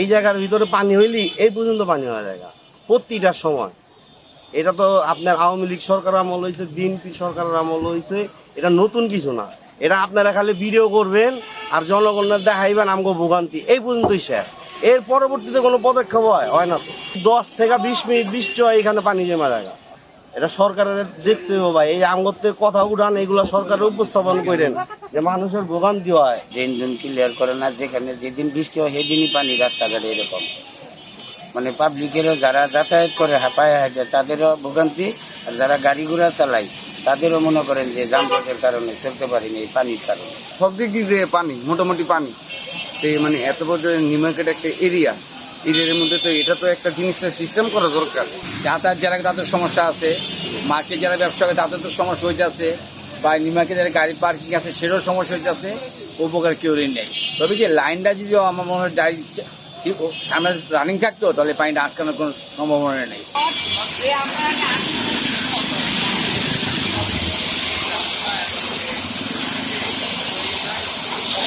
এই জায়গার ভিতরে পানি হইলি এই পর্যন্ত পানি হওয়া জায়গা। প্রতিটা সময়। এটা তো আপনার আওয়ামী লীগ সরকার আমল হয়েছে বিএনপি সরকারের আমল হয়েছে এটা নতুন কিছু না। এটা আপনারা খালি ভিডিও করবেন আর জনগণের দেখাইবেন আমগো ভোগান্তি। এই পর্যন্তই শেষ। এর পরবর্তীতে কোনো পদক্ষেপ হয়? হয় না তো। দশ থেকে বিশ মিনিট বৃষ্টি হয়, এখানে পানি জমা জায়গা। এটা সরকারের দেখতে হবে ভাই। এই আমগতে কথা উঠান এগুলো সরকারের উপস্থাপন করেন। যে মানুষের ভোগান্তি হয়। ড্রেন ড্রেন ক্লিয়ার করে না যেখানে যেদিন বৃষ্টি হয় সেদিনই পানি রাস্তাঘাটে এরকম। মানে পাবলিকেরও যারা যাতায়াত করে হাঁপায় হাঁটে তাদেরও ভোগান্তি। আর যারা গাড়ি ঘোড়া চালায় তাদেরও মনে করেন যে যানজটের কারণে চলতে পারিনি এই পানির কারণে। সব দিক দিয়ে পানি মোটামুটি পানি। এই মানে এত বড় নিমার্কেট একটা এরিয়া এরিয়ার মধ্যে তো এটা তো একটা জিনিসটা সিস্টেম করা দরকার। যাতায়াত যারা তাদের সমস্যা আছে মার্কেট যারা ব্যবসা করে তাদের তো সমস্যা হয়ে যাচ্ছে, বা নিমাকে যারা গাড়ি পার্কিং আছে সেটাও সমস্যা হয়ে যাচ্ছে, উপকার কেউ নেই। তবে যে লাইনটা যদি আমার মনে হয় ডাই সামনে রানিং থাকতো, তাহলে পানিটা আটকানোর কোনো সম্ভাবনা নেই।